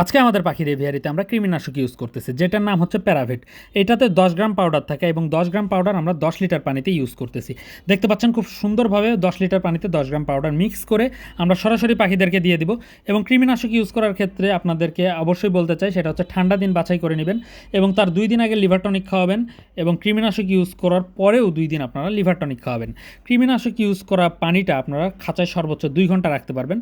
আজকে আমাদের পাখির এভিয়ারিতে আমরা কৃমিনাশক ইউজ করতেছি, যেটার নাম হচ্ছে প্যারাভেট এটাতে দশ গ্রাম পাউডার থাকে এবং দশ গ্রাম পাউডার আমরা দশ লিটার পানিতে ইউজ করতেছি। দেখতে পাচ্ছেন খুব সুন্দরভাবে দশ লিটার পানিতে দশ গ্রাম পাউডার মিক্স করে আমরা সরাসরি পাখিদেরকে দিয়ে দিব এবং কৃমিনাশক ইউজ করার ক্ষেত্রে আপনাদেরকে অবশ্যই বলতে চাই, সেটা হচ্ছে ঠান্ডা দিন বাছাই করে নেবেন এবং তার দুই দিন আগে লিভার টনিক খাওয়াবেন এবং কৃমিনাশক ইউজ করার পরেও দুই দিন আপনারা লিভার টনিক খাওয়াবেন। কৃমিনাশক ইউজ করা পানিটা আপনারা খাঁচায় সর্বোচ্চ দুই ঘণ্টা রাখতে পারবেন।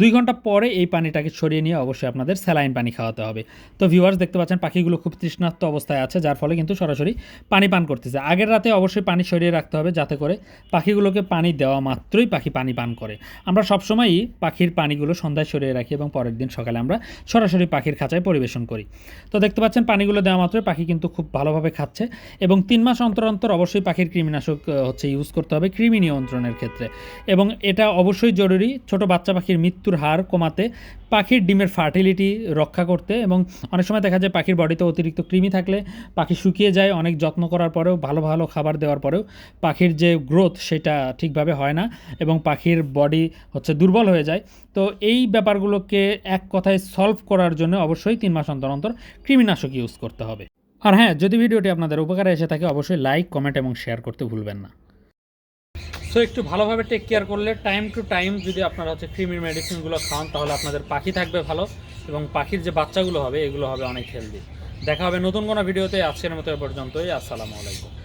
দুই ঘণ্টা পরে এই পানিটাকে সরিয়ে নিয়ে অবশ্যই আপনাদের স্যালাইন পানি খাওয়াতে হবে। তো ভিউয়ার্স দেখতে পাচ্ছেন, পাখিগুলো খুব তৃষ্ণার্ত অবস্থায় আছে, যার ফলে কিন্তু সরাসরি পানি পান করতেছে। আগের রাতে অবশ্যই পানি সরিয়ে রাখতে হবে, যাতে করে পাখিগুলোকে পানি দেওয়া মাত্রই পাখি পানি পান করে। আমরা সবসময়ই পাখির পানিগুলো সন্ধ্যায় সরিয়ে রাখি এবং পরের দিন সকালে আমরা সরাসরি পাখির খাঁচায় পরিবেশন করি। তো দেখতে পাচ্ছেন, পানিগুলো দেওয়া মাত্রই পাখি কিন্তু খুব ভালোভাবে খাচ্ছে এবং তিন মাস অন্তর অন্তর অবশ্যই পাখির কৃমিনাশক হচ্ছে ইউজ করতে হবে কৃমি নিয়ন্ত্রণের ক্ষেত্রে। এবং এটা অবশ্যই জরুরি, ছোট বাচ্চা পাখির মৃত্যুর হার কমাতে পাখির ডিমের ফার্টিলিটি রক্ষা করতে এবং অনেক সময় দেখা যায় পাখির বডিতে অতিরিক্ত কৃমি থাকলে পাখি শুকিয়ে যায়, অনেক যত্ন করার পরেও, ভালো ভালো খাবার দেওয়ার পরেও পাখির যে গ্রোথ সেটা ঠিকভাবে হয় না এবং পাখির বডি হচ্ছে দুর্বল হয়ে যায়। তো এই ব্যাপারগুলোকে এক কথায় সলভ করার জন্য অবশ্যই তিন মাস অন্তর অন্তর কৃমিনাশক ইউজ করতে হবে। আর হ্যাঁ যদি ভিডিওটি আপনাদের উপকারে এসে থাকে, অবশ্যই লাইক কমেন্ট এবং শেয়ার করতে ভুলবেন না। সো একটু ভালোভাবে টেক কেয়ার করলে টাইম টু টাইম যদি আপনারা হচ্ছে ক্রিমি মেডিসিনগুলো খান, তাহলে আপনাদের পাখি থাকবে ভালো এবং পাখির যে বাচ্চাগুলো হবে, এগুলো হবে অনেক হেলদি দেখা হবে নতুন কোনো ভিডিওতে আজকের মতো এ পর্যন্তই, আসসালামু আলাইকুম।